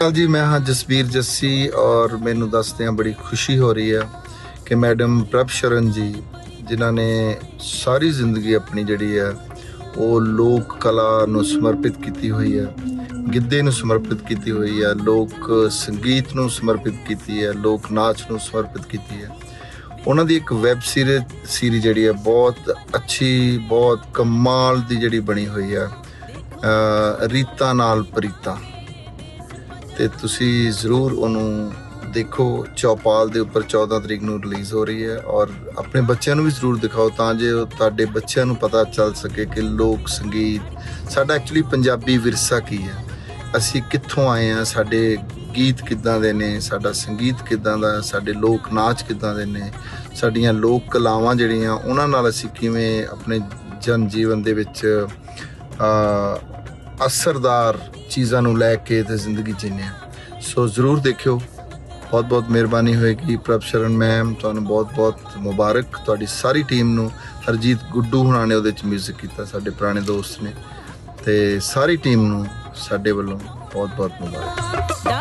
ਕਾਲ ਜੀ ਮੈਂ ਹਾਂ ਜਸਵੀਰ ਜੱਸੀ ਔਰ ਮੈਨੂੰ ਦੱਸਦਿਆਂ ਬੜੀ ਖੁਸ਼ੀ ਹੋ ਰਹੀ ਹੈ ਕਿ ਮੈਡਮ ਪ੍ਰਭ ਸ਼ਰਨ ਜੀ, ਜਿਨ੍ਹਾਂ ਨੇ ਸਾਰੀ ਜ਼ਿੰਦਗੀ ਆਪਣੀ ਜਿਹੜੀ ਹੈ, ਉਹ ਲੋਕ ਕਲਾ ਨੂੰ ਸਮਰਪਿਤ ਕੀਤੀ ਹੋਈ ਹੈ, ਗਿੱਧੇ ਨੂੰ ਸਮਰਪਿਤ ਕੀਤੀ ਹੋਈ ਹੈ, ਲੋਕ ਸੰਗੀਤ ਨੂੰ ਸਮਰਪਿਤ ਕੀਤੀ ਹੈ, ਲੋਕ ਨਾਚ ਨੂੰ ਸਮਰਪਿਤ ਕੀਤੀ ਹੈ। ਉਹਨਾਂ ਦੀ ਇੱਕ ਵੈਬ ਸੀਰੀਜ਼ ਸੀਰੀ ਜਿਹੜੀ ਹੈ, ਬਹੁਤ ਅੱਛੀ, ਬਹੁਤ ਕਮਾਲ ਦੀ ਜਿਹੜੀ ਬਣੀ ਹੋਈ ਹੈ, ਅਹ ਰੀਤਾ ਨਾਲ ਪ੍ਰੀਤਾ। ਤੇ ਤੁਸੀਂ ਜ਼ਰੂਰ ਉਹਨੂੰ ਦੇਖੋ, ਚੌਪਾਲ ਦੇ ਉੱਪਰ 14 ਤਰੀਕ ਨੂੰ ਰਿਲੀਜ਼ ਹੋ ਰਹੀ ਹੈ ਔਰ ਆਪਣੇ ਬੱਚਿਆਂ ਨੂੰ ਵੀ ਜ਼ਰੂਰ ਦਿਖਾਓ ਤਾਂ ਜੇ ਤੁਹਾਡੇ ਬੱਚਿਆਂ ਨੂੰ ਪਤਾ ਚੱਲ ਸਕੇ ਕਿ ਲੋਕ ਸੰਗੀਤ, ਸਾਡਾ ਐਕਚੁਅਲੀ ਪੰਜਾਬੀ ਵਿਰਸਾ ਕੀ ਹੈ। ਅਸੀਂ ਕਿੱਥੋਂ ਆਏ ਆ ਸਾਡੇ ਗੀਤ ਕਿੱਦਾਂ ਦੇ ਨੇ, ਸਾਡਾ ਸੰਗੀਤ ਕਿੱਦਾਂ ਦਾ, ਸਾਡੇ ਲੋਕ ਨਾਚ ਕਿੱਦਾਂ ਦੇ ਨੇ, ਸਾਡੀਆਂ ਲੋਕ ਕਲਾਵਾਂ ਜਿਹੜੀਆਂ, ਉਹਨਾਂ ਨਾਲ ਅਸੀਂ ਕਿਵੇਂ ਆਪਣੇ ਜਨ ਜੀਵਨ ਦੇ ਵਿੱਚ ਅਸਰਦਾਰ ਚੀਜ਼ਾਂ ਨੂੰ ਲੈ ਕੇ ਤੇ ਜ਼ਿੰਦਗੀ ਜੀਨੇ ਆ। ਸੋ ਜ਼ਰੂਰ ਦੇਖਿਓ। ਬਹੁਤ ਬਹੁਤ ਮਿਹਰਬਾਨੀ ਹੋਏਗੀ। ਪ੍ਰਭ ਸ਼ਰਨ ਮੈਮ, ਤੁਹਾਨੂੰ ਬਹੁਤ ਬਹੁਤ ਮੁਬਾਰਕ। ਤੁਹਾਡੀ ਸਾਰੀ ਟੀਮ ਨੂੰ ਹਰਜੀਤ ਗੁੱਡੂ ਹੁਣਾਂ ਨੇ ਉਹਦੇ ਚ 뮤직 ਕੀਤਾ, ਸਾਡੇ ਪੁਰਾਣੇ ਦੋਸਤ ਨੇ। ਤੇ ਸਾਰੀ ਟੀਮ ਨੂੰ ਸਾਡੇ ਵੱਲੋਂ ਬਹੁਤ ਬਹੁਤ ਮੁਬਾਰਕ।